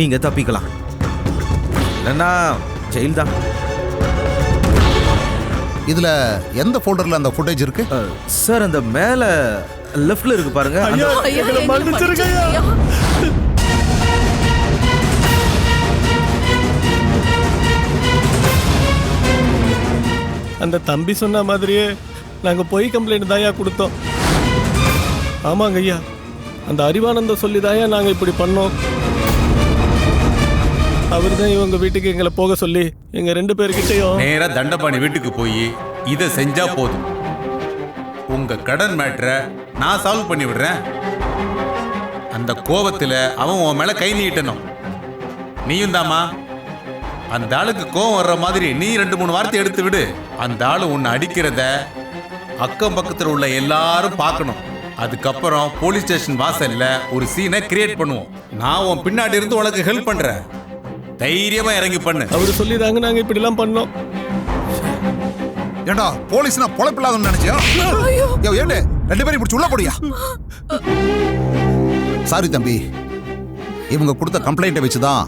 நீங்க தப்பிக்கலாம். இல்லைன்னா ஜெயில் தான் இதுல எந்த ஃபோல்டர்ல அந்த ஃபுட்டேஜ் இருக்கு? சார் அந்த மேல லெஃப்ட்ல இருக்கு பாருங்க. அந்த-. அந்த தம்பி சொன்ன மாதிரியே நாங்கள் பொய் கம்ப்ளைண்ட் தாயா கொடுத்தோம். ஆமாங்க ஐயா. அந்த அறிவானந்தம் சொல்லி தாயா நாங்கள் இப்படி பண்ணோம். அவர் தான் இவங்க வீட்டுக்கு எங்களை போக சொல்லி எங்கள் ரெண்டு பேர்கிட்டயும் நேரா தண்டபாணி வீட்டுக்கு போய் இதை செஞ்சா போதும். உங்க கடன் மேட்ரை நான் சால்வ் பண்ணி விடுறேன். அந்த கோபத்தில் அவன் உன் மேல கை நீட்டணும். நீயும் தாமா அந்த ஆளுக்கு கோவம் வர்ற மாதிரி நீ ரெண்டு மூணு வார்த்தை எடுத்து விடு. அந்த ஆள் உன்னை அடிக்கிறத அக்கம் பக்கத்தில் உள்ள எல்லாரும் பார்க்கணும். அதுக்கப்புறம் போலீஸ் ஸ்டேஷன் வாசல்ல ஒரு சீனை கிரியேட் பண்ணுவோம். நான் உன் பின்னாடி இருந்து உனக்கு ஹெல்ப் பண்றேன். தைரியமா இறங்கி பண்ணு. அவர் சொல்லி தாங்க நாங்கள் இப்படிலாம் பண்ணோம். ஏண்டா போலீஸ்னா பொழப்பில்லாதன்னு நினைச்சியா? யோ ஏண்டு ரெண்டு பேரும் பிடிச்சி உள்ள போடியா? சாரி தம்பி. இவங்க கொடுத்த கம்ப்ளைண்ட்டை வச்சு தான்